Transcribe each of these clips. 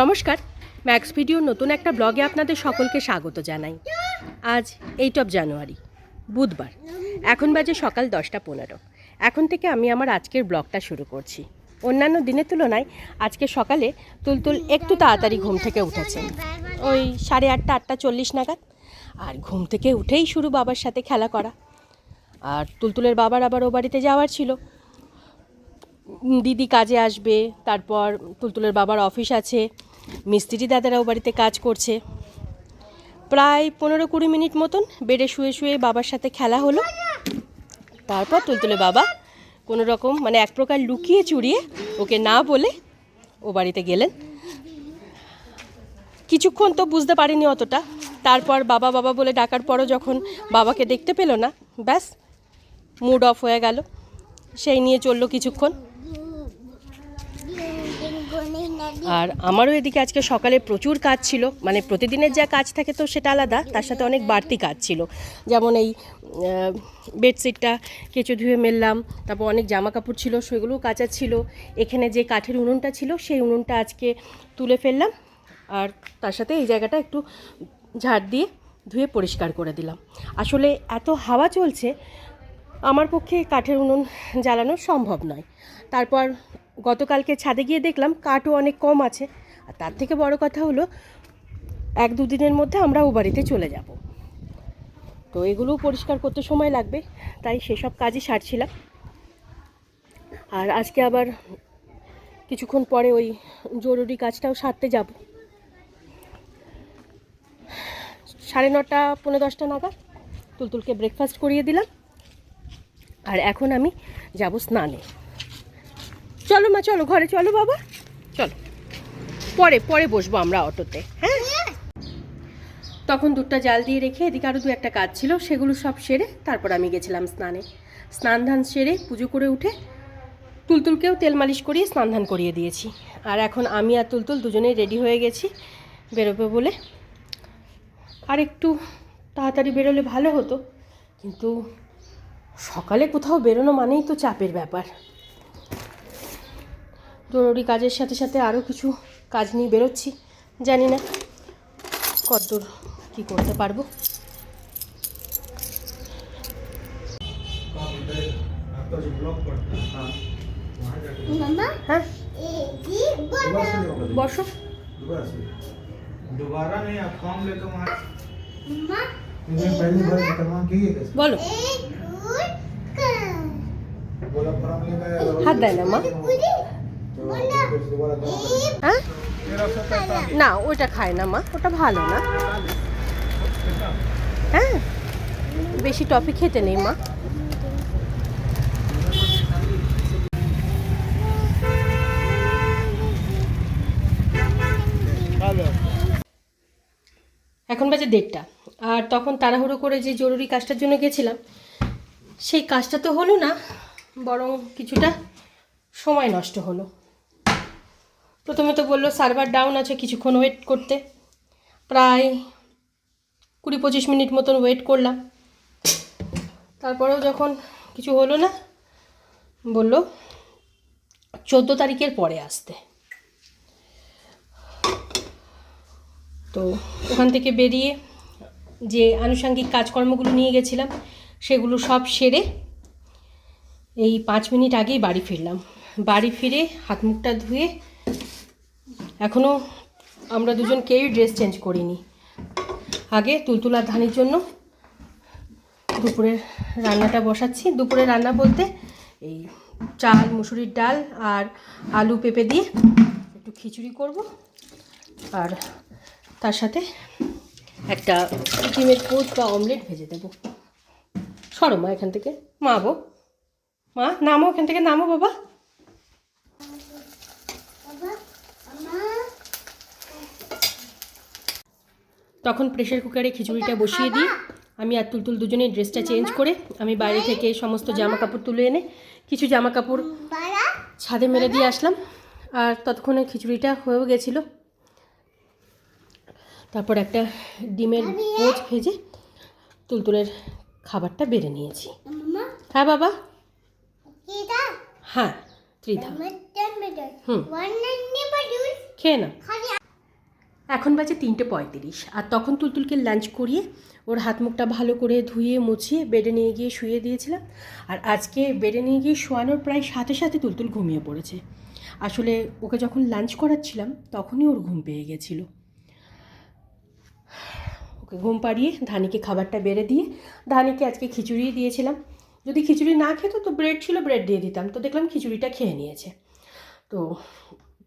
নমস্কার, ম্যাক্স ভিডিওর নতুন একটা ব্লগে আপনাদের সকলকে স্বাগত জানাই। আজ এইট অফ জানুয়ারি, বুধবার, এখন বাজে সকাল দশটা পনেরো। এখন থেকে আমি আমার আজকের ব্লগটা শুরু করছি। অন্যান্য দিনের তুলনায় আজকে সকালে তুলতুল একটু তাড়াতাড়ি ঘুম থেকে উঠেছে। ওই সাড়ে আটটা আটটা চল্লিশ নাগাদ। আর ঘুম থেকে উঠেই শুরু বাবার সাথে খেলা করা। আর তুলতুলের বাবার আবার ও বাড়িতে যাওয়ার ছিল। দিদি কাজে আসবে, তারপর তুলতুলের বাবার অফিস আছে, মিস্ত্রি দাদারাও বাড়িতে কাজ করছে। প্রায় পনেরো কুড়ি মিনিট মতন বেডে শুয়ে শুয়ে বাবার সাথে খেলা হলো। তারপর তুলতুলে বাবা কোনো রকম মানে এক প্রকার লুকিয়ে চুরিয়ে ওকে না বলে ও বাড়িতে গেলেন। কিছুক্ষণ তো বুঝতে পারিনি অতটা। তারপর বাবা বাবা বলে ডাকার পরও যখন বাবাকে দেখতে পেল না, ব্যাস মুড অফ হয়ে গেল। সেই নিয়ে চলল কিছুক্ষণ। আর আমারও এদিকে আজকে সকালে প্রচুর কাজ ছিল। মানে প্রতিদিনের যা কাজ থাকে তো সেটা আলাদা, তার সাথে অনেক বাড়তি কাজ ছিল। যেমন এই বেডশিটটা কেঁচো ধুয়ে মেললাম, তারপর অনেক জামা কাপড় ছিল, সেগুলোও কাচার ছিল। এখানে যে কাঠের উনুনটা ছিল, সেই উনুনটা আজকে তুলে ফেললাম আর তার সাথে এই জায়গাটা একটু ঝাড় দিয়ে ধুয়ে পরিষ্কার করে দিলাম। আসলে এত হাওয়া চলছে, আমার পক্ষে কাঠের উনুন জ্বালানো সম্ভব নয়। তারপর গতকালকে ছাদে গিয়ে দেখলাম কাঠও অনেক কম আছে। আর তার থেকে বড় কথা হলো, এক দুদিনের মধ্যে আমরা ও বাড়িতে চলে যাব। তো এগুলোও পরিষ্কার করতে সময় লাগবে, তাই সেসব কাজই সারছিলাম। আর আজকে আবার কিছুক্ষণ পরে ওই জরুরি কাজটাও সারতে যাব। সাড়ে নটা পনেরো দশটা নাগাদ তুলতুলকে ব্রেকফাস্ট করিয়ে দিলাম। আর এখন আমি যাব স্নানে। চলো মা চলো ঘরে চলো বাবা। চলো। পরে পরে বসবো আমরা অটোতে হ্যাঁ? তখন দুধটা জাল দিয়ে রেখে এদিকে আরও দু একটা কাজ ছিল সেগুলো সব সেরে তারপর আমি গেছিলাম স্নানে। স্নান ধান সেরে পুজো করে উঠে তুলতুলকেও তেল মালিশ করিয়ে স্নান ধান করিয়ে দিয়েছি। আর এখন আমি আর তুলতুল দুজনেই রেডি হয়ে গেছি বেরোবে বলে। আর একটু তাড়াতাড়ি বেরোলে ভালো হতো কিন্তু সকালে কোথাও বেরোনো মানেই তো চাপের ব্যাপার। জরুরি কাজের সাথে সাথে আরও কিছু কাজ নিয়ে বেরোচ্ছি। জানি না কতদূর কি করতে পারব। হ্যাঁ? বসো। বলো হাত দেয় না মা। হ্যাঁ? না, ওইটা খায় না মা, ওটা ভালো না। হ্যাঁ? বেশি টপি খেতে নেই মা। এখন বাজে দেড়টা, আর তখন তাড়াহুড়ো করে যে জরুরি কাজটার জন্য গেছিলাম, সেই কাজটা তো হলো না, বরং কিছুটা সময় নষ্ট হলো। প্রথমে তো বলল সার্ভার ডাউন আছে কিছুক্ষণ ওয়েট করতে। প্রায় কুড়ি পঁচিশ মিনিট মতন ওয়েট করলাম। তারপরেও যখন কিছু হলো না, বলল, চোদ্দ তারিখের পরে আসতে। তো ওখান থেকে বেরিয়ে যে আনুষঙ্গিক কাজকর্মগুলো নিয়ে গেছিলাম, সেগুলো সব সেরে এই পাঁচ মিনিট আগেই বাড়ি ফিরলাম। বাড়ি ফিরে হাত মুখটা ধুয়ে এখনও আমরা দুজন কেউই ড্রেস চেঞ্জ করিনি। আগে তুলতুলা ধানের জন্য দুপুরের রান্নাটা বসাচ্ছি। দুপুরে রান্না বলতে এই চাল, মুসুরির ডাল আর আলু পেঁপে দিয়ে একটু খিচুড়ি করব। আর তার সাথে একটা ডিমের পোচ বা অমলেট ভেজে দেবো। সরো মা এখান থেকে। মা বো মা, নামো এখান থেকে, নামো বাবা। তখন প্রেশার কুকারে খিচুড়িটা বসিয়ে দিই। আমি আর তুলতুল দুজনে ড্রেসটা চেঞ্জ করে আমি বাইরে থেকে সমস্ত জামা কাপড় তুলে এনে কিছু জামা কাপড় ছাদে মেরে দিয়ে আসলাম। আর ততক্ষণে খিচুড়িটা হয়েও গেছিল। তারপর একটা ডিমের পোচ ভেজে তুলতুলের খাবারটা বেড়ে নিয়েছি। হ্যাঁ বাবা? হ্যাঁ ত্রিধা। হুম। খেয়ে না এখন বাজে তিনটে পঁয়ত্রিশ, আর তখন তুলতুলকে লাঞ্চ করিয়ে ওর হাত মুখটা ভালো করে ধুয়ে, মুছিয়ে বেডে নিয়ে গিয়ে শুয়ে দিয়েছিলাম। আর আজকে বেডে নিয়ে গিয়ে শোয়ানোর প্রায় সাথে সাথে তুলতুল ঘুমিয়ে পড়েছে। আসলে ওকে যখন লাঞ্চ করাচ্ছিলাম, তখনই ওর ঘুম পেয়ে গেছিল। ওকে ঘুম পাড়িয়ে ধানিকে খাবারটা বেড়ে দিয়ে, ধানিকে আজকে খিচুড়ি দিয়েছিলাম। যদি খিচুড়ি না খেতো, তো ব্রেড ছিল ব্রেড দিয়ে দিতাম। তো দেখলাম খিচুড়িটা খেয়ে নিয়েছে। তো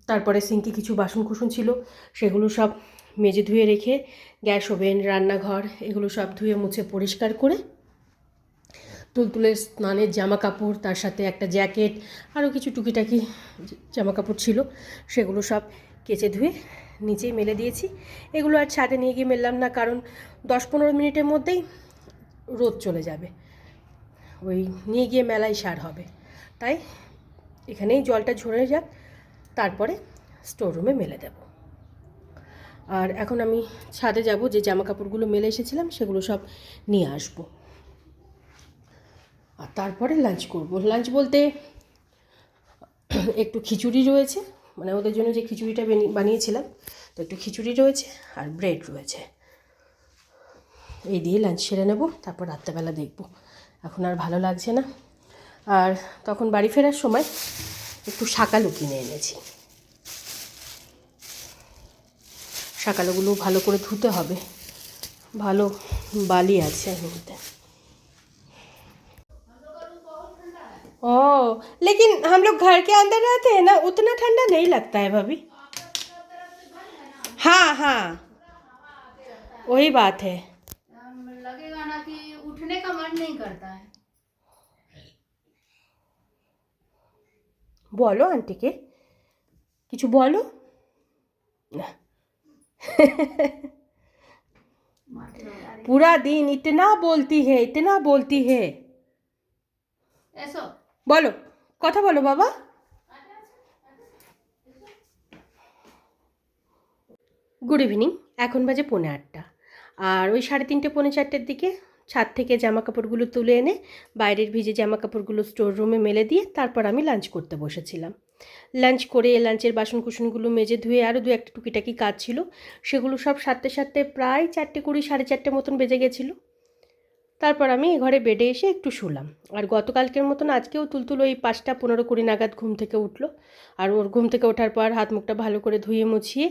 তারপরে সিঙ্কে কিছু বাসন কুসন ছিল, সেগুলো সব মেজে ধুয়ে রেখে গ্যাস ওভেন, রান্নাঘর, এগুলো সব ধুয়ে মুছে পরিষ্কার করে তুলতুলের স্নানের জামা কাপড় তার সাথে একটা জ্যাকেট, আরও কিছু টুকিটাকি জামা কাপড় ছিল, সেগুলো সব কেচে ধুয়ে নিচেই মেলে দিয়েছি। এগুলো আর ছাদে নিয়ে গিয়ে মেললাম না, কারণ দশ পনেরো মিনিটের মধ্যেই রোদ চলে যাবে। ওই নিয়ে গিয়ে মেলাই সার হবে। তাই এখানেই জলটা ঝরে যাক। তারপরে স্টোর রুমে মেলে দেব। আর এখন আমি ছাদে যাব, যে জামা কাপড়গুলো মেলে এসেছিলাম সেগুলো সব নিয়ে আসব। আর তারপরে লাঞ্চ করব। লাঞ্চ বলতে একটু খিচুড়ি রয়েছে মানে ওদের জন্য যে খিচুড়িটা বানিয়েছিলাম, তো একটু খিচুড়ি রয়েছে আর ব্রেড রয়েছে। এই দিয়ে লাঞ্চ সেরে নেব, তারপর রাত্রেবেলা দেখব। এখন আর ভালো লাগছে না। আর তখন বাড়ি ফেরার সময় একটু শাকালু কিনে এনেছি শাকালুগুলো ভালো করে ধুতে হবে ভালো বালি আছে এর মধ্যে ओ लेकिन हम लोग घर के अंदर रहते हैं ना उतना ठंडा नहीं लगता है भाभी हाँ हाँ वही बात है हम लगेगा ना कि उठने का मन नहीं करता है বলো আন্টিকে কিছু বলো না पूरा दिन इतना बोलती है इतना बोलती है ऐसो বলো কথা বলো বাবা গুড ইভিনিং এখন বাজে পৌনে আটটা আর ওই সাড়ে তিনটে পৌনে চারটের দিকে ছাদ থেকে জামা কাপড়গুলো তুলে এনে বাইরের ভিজে জামা কাপড়গুলো স্টোর রুমে মেলে দিয়ে তারপর আমি লাঞ্চ করতে বসেছিলাম। লাঞ্চ করে লাঞ্চের বাসন কুসনগুলো মেজে ধুয়ে আরও দু একটা টুকিটাকি কাজ ছিল। সেগুলো সব সারতে সারতে প্রায় চারটে কুড়ি, সাড়ে চারটে মতন বেজে গেছিল। তারপর আমি ঘরে বেডে এসে একটু শুলাম। আর গতকালকের মতন আজকেও তুলতুল ওই পাঁচটা পনেরো কুড়ি নাগাদ ঘুম থেকে উঠল। আর ওর ঘুম থেকে ওঠার পর হাত মুখটা ভালো করে ধুয়ে মুছিয়ে,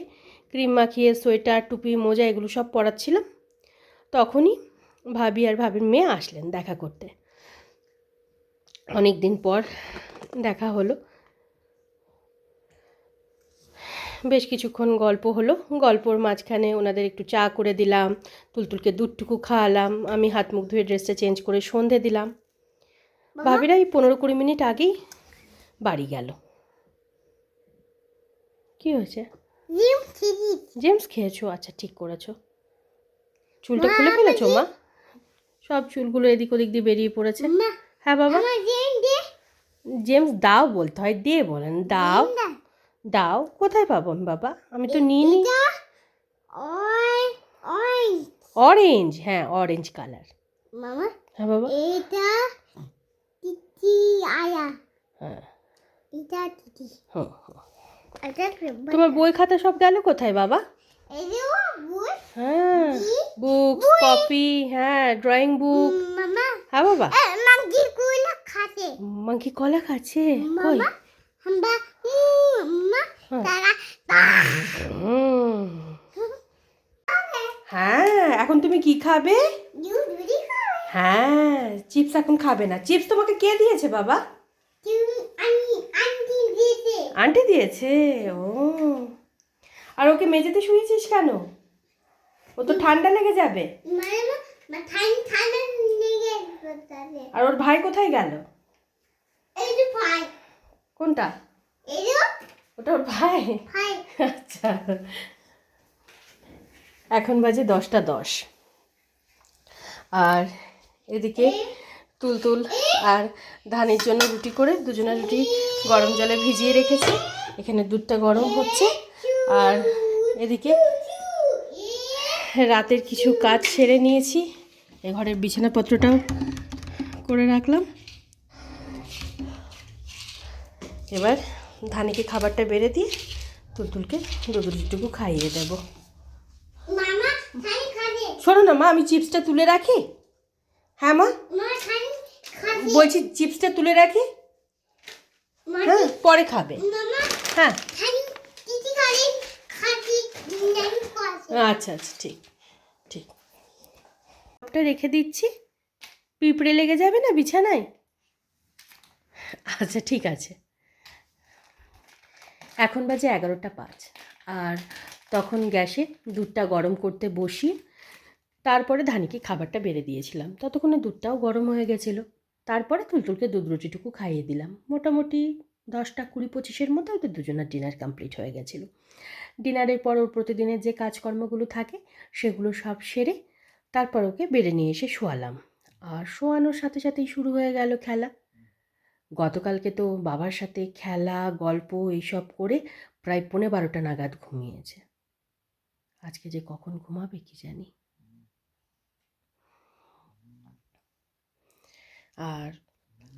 ক্রিম মাখিয়ে, সোয়েটার, টুপি, মোজা এগুলো সব পরাচ্ছিলাম। তখনই ভাবি আর ভাবির মেয়ে আসলেন দেখা করতে। অনেক দিন পর দেখা হলো। বেশ কিছুক্ষণ গল্প হলো। গল্পর মাঝখানে ওনাদের একটু চা করে দিলাম তুলতুলকে দুধটুকু খাওয়ালাম আমি হাত মুখ ধুয়ে ড্রেসটা চেঞ্জ করে সন্ধে দিলাম। ভাবিরা এই পনেরো কুড়ি মিনিট আগেই বাড়ি গেল। কি হয়েছে? জেমস খেয়েছো? আচ্ছা ঠিক করেছ। চুলটা খুলে ফেলেছো মা? সব চুলগুলো এদিক ওদিক দিয়ে বেরিয়ে পড়েছে। হ্যাঁ বাবা? দে। জেমস দাও বলতে হয় দিয়ে বলেন দাও। দাও কোথায় পাবো আমি বাবা? আমি তো নিই নি অরেঞ্জ হ্যাঁ অরেঞ্জ কালার। মামা হ্যাঁ বাবা? এটা আয়া। হ্যাঁ। এটা তোমার বই খাতা সব গেল কোথায় বাবা? হ্যাঁ বুকস কপি হ্যাঁ ড্রয়িং বুক হ্যাঁ বাবা। মাংকি কলা খাচ্ছে। কই? হ্যাঁ। হ্যাঁ এখন তুমি কি খাবে? হ্যাঁ চিপস এখন খাবে না। চিপস তোমাকে কে দিয়েছে বাবা? আন্টি দিয়েছে? ও। আর ওকে মেঝেতে শুয়েছিস কেন? ও তো ঠান্ডা লেগে যাবে। আর ওর ভাই কোথায় গেল? কোনটা? ওটা ওর ভাই? আচ্ছা। এখন বাজে দশটা দশ। আর এদিকে তুলতুল আর ধানের জন্য রুটি করে দুজনের রুটি গরম জলে ভিজিয়ে রেখেছি। এখানে দুধটা গরম হচ্ছে। আর এদিকে রাতের কিছু কাজ সেরে নিয়েছি। এ ঘরের বিছানাপত্রটাও করে রাখলাম। এবার ধানিকে খাবারটা বেড়ে দিয়ে তুলতুলকে দুধ রুটিটুকু খাইয়ে দেবো। শোনো না মা আমি চিপসটা তুলে রাখি? হ্যাঁ মা? বলছি চিপসটা তুলে রাখি? হ্যাঁ পরে খাবে। হ্যাঁ। আচ্ছা আচ্ছা ঠিক ঠিক। ওটা রেখে দিচ্ছি। পিঁপড়ে লেগে যাবে না বিছানায়? আচ্ছা ঠিক আছে। এখন বাজে এগারোটা পাঁচ। আর তখন গ্যাসে দুধটা গরম করতে বসি। তারপরে ধানিকে খাবারটা বেড়ে দিয়েছিলাম। ততক্ষণে দুধটাও গরম হয়ে গেছিল। তারপরে তুলতুলকে দুধ রুটিটুকু খাইয়ে দিলাম। মোটামুটি দশটা কুড়ি পঁচিশের মধ্যে ওদের দুজনের ডিনার কমপ্লিট হয়ে গেছিল। ডিনারের পর ওর প্রতিদিনের যে কাজকর্মগুলো থাকে, সেগুলো সব সেরে তারপর ওকে বেড়ে নিয়ে এসে শোয়ালাম। আর শোয়ানোর সাথে সাথেই শুরু হয়ে গেল খেলা। গতকালকে তো বাবার সাথে খেলা, গল্প এইসব করে প্রায় পৌনে বারোটা নাগাদ ঘুমিয়েছে। আজকে যে কখন ঘুমাবে কি জানি। আর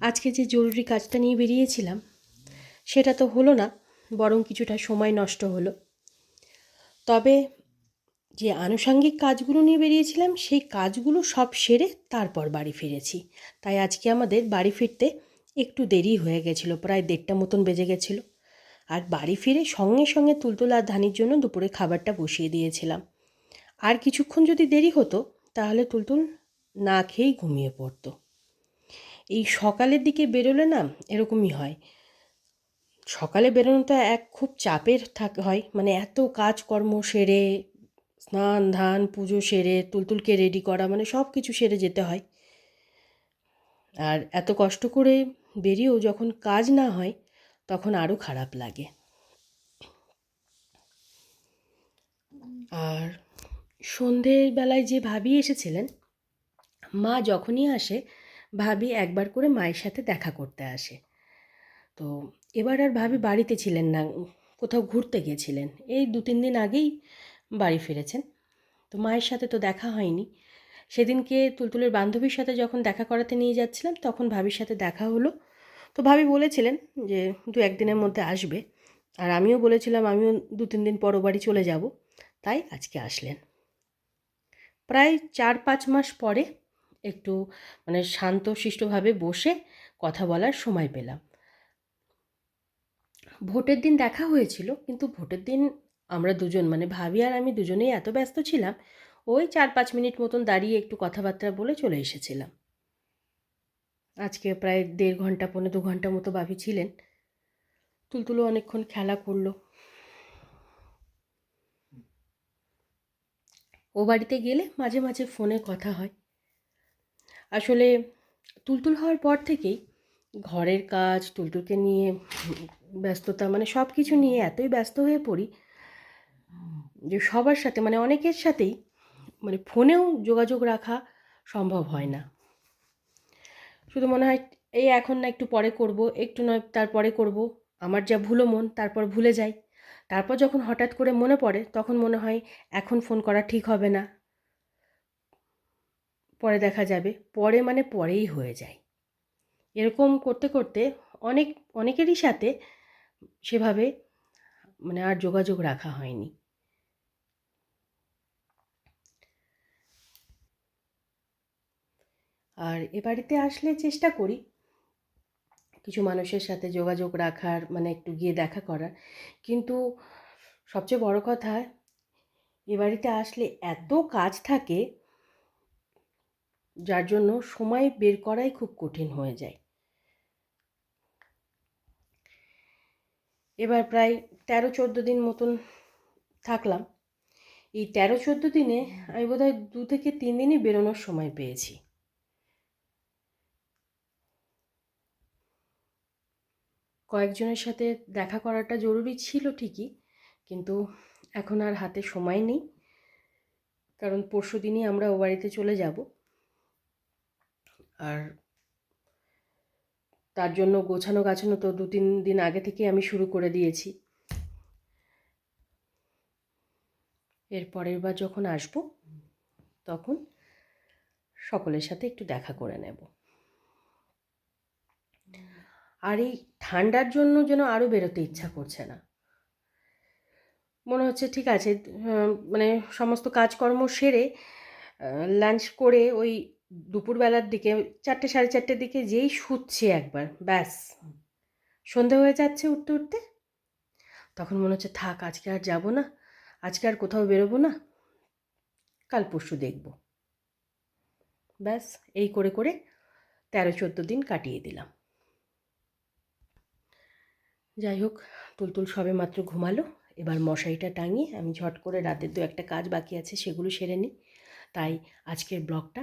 আজকে যে জরুরি কাজটা নিয়ে বেরিয়েছিলাম সেটা তো হলো না, বরং কিছুটা সময় নষ্ট হলো। তবে যে আনুষাঙ্গিক কাজগুলো নিয়ে বেরিয়েছিলাম, সেই কাজগুলো সব সেরে তারপর বাড়ি ফিরেছি। তাই আজকে আমাদের বাড়ি ফিরতে একটু দেরি হয়ে গেছিল, প্রায় দেড়টা মতন বেজে গেছিল। আর বাড়ি ফিরে সঙ্গে সঙ্গে তুলতুল আর ধানির জন্য দুপুরে খাবারটা বসিয়ে দিয়েছিলাম। আর কিছুক্ষণ যদি দেরি হতো, তাহলে তুলতুল না খেয়েই ঘুমিয়ে পড়তো। এই সকালের দিকে বেরোলে না এরকমই হয় সকালে বেরোনোটা এক খুব চাপের থাক, হয়। মানে এত কাজকর্ম সেরে, স্নান, ধান, পুজো সেরে, তুলতুলকে রেডি করা মানে সব কিছু সেরে যেতে হয়। আর এত কষ্ট করে বেরিয়েও যখন কাজ না হয়, তখন আরও খারাপ লাগে। আর সন্ধ্যের বেলায় যে ভাবি এসেছিলেন, মা যখনই আসে, ভাবি একবার করে মায়ের সাথে দেখা করতে আসে। তো এবার আর ভাবি বাড়িতে ছিলেন না, কোথাও ঘুরতে গিয়েছিলেন। এই দু তিন দিন আগেই বাড়ি ফিরেছেন। তো মায়ের সাথে তো দেখা হয়নি। সেদিনকে তুলতুলের বান্ধবীর সাথে যখন দেখা করাতে নিয়ে যাচ্ছিলাম, তখন ভাবির সাথে দেখা হলো। তো ভাবি বলেছিলেন যে, দু একদিনের মধ্যে আসবে। আর আমিও বলেছিলাম, আমিও দু তিন দিন পর বাড়ি চলে যাব। তাই আজকে আসলেন। প্রায় চার পাঁচ মাস পরে একটু মানে শান্ত শিষ্টভাবে বসে কথা বলার সময় পেলাম। ভোটের দিন দেখা হয়েছিল, কিন্তু ভোটের দিন আমরা দুজন মানে ভাবি আর আমি দুজনেই এত ব্যস্ত ছিলাম, ওই চার পাঁচ মিনিট মতন দাঁড়িয়ে একটু কথাবার্তা বলে চলে এসেছিলাম। আজকে প্রায় দেড় ঘণ্টা পৌনে দু ঘণ্টা মতো ভাবি ছিলেন। তুলতুলো অনেকক্ষণ খেলা করল। ও বাড়িতে গেলে মাঝে মাঝে ফোনে কথা হয়। আসলে তুলতুল হওয়ার পর থেকেই ঘরের কাজ, তুলতুলকে নিয়ে ব্যস্ততা মানে সব কিছু নিয়ে এতই ব্যস্ত হয়ে পড়ি যে সবার সাথে মানে অনেকের সাথেই মানে ফোনেও যোগাযোগ রাখা সম্ভব হয় না। শুধু মনে হয়, এই এখন না একটু পরে করব, একটু নয়, তারপরে করব। আমার যা ভুলো মন, তারপর ভুলে যাই। তারপর যখন হঠাৎ করে মনে পড়ে, তখন মনে হয়, এখন ফোন করা ঠিক হবে না। পরে দেখা যাবে, পরে মানে পরেই হয়ে যায়। এরকম করতে করতে অনেক, অনেকেরই সাথে সেভাবে মানে আর যোগাযোগ রাখা হয়নি। আর এ বাড়িতে আসলে চেষ্টা করি কিছু মানুষের সাথে যোগাযোগ রাখার মানে একটু গিয়ে দেখা করার। কিন্তু সবচেয়ে বড় কথা, এ বাড়িতে আসলে এত কাজ থাকে, যার জন্য সময় বের করাই খুব কঠিন হয়ে যায়। এবার প্রায় তেরো, চোদ্দ দিন মতন থাকলাম। এই তেরো, চোদ্দ দিনে আমি বোধহয় দু থেকে তিন দিনই বেরোনোর সময় পেয়েছি। কয়েকজনের সাথে দেখা করাটা জরুরি ছিল ঠিকই, কিন্তু এখন আর হাতে সময় নেই, কারণ পরশু দিনই আমরা ও বাড়িতে চলে যাব। আর তার জন্য গোছানো গাছানো তো দু তিন দিন আগে থেকে আমি শুরু করে দিয়েছি। এর পরের বার যখন আসব, তখন সকলের সাথে একটু দেখা করে নেব। আর এই ঠান্ডার জন্য যেন আরও বেরোতে ইচ্ছা করছে না। মনে হচ্ছে ঠিক আছে মানে সমস্ত কাজকর্ম সেরে লাঞ্চ করে ওই দুপুরবেলার দিকে, চারটে, সাড়ে চারটের দিকে যেই শুচ্ছে একবার, ব্যাস। সন্ধে হয়ে যাচ্ছে উঠতে উঠতে। তখন মনে হচ্ছে, থাক, আজকে আর যাব না, আজকে আর কোথাও বেরোবো না, কাল পরশু দেখব। ব্যাস, এই করে করে তেরো, চোদ্দ দিন কাটিয়ে দিলাম। যাই হোক, তুলতুল সবে মাত্র ঘুমালো। এবার মশারিটা টাঙিয়ে আমি ঝট করে রাতের দু একটা কাজ বাকি আছে, সেগুলো সেরে নিই। তাই আজকের ব্লগটা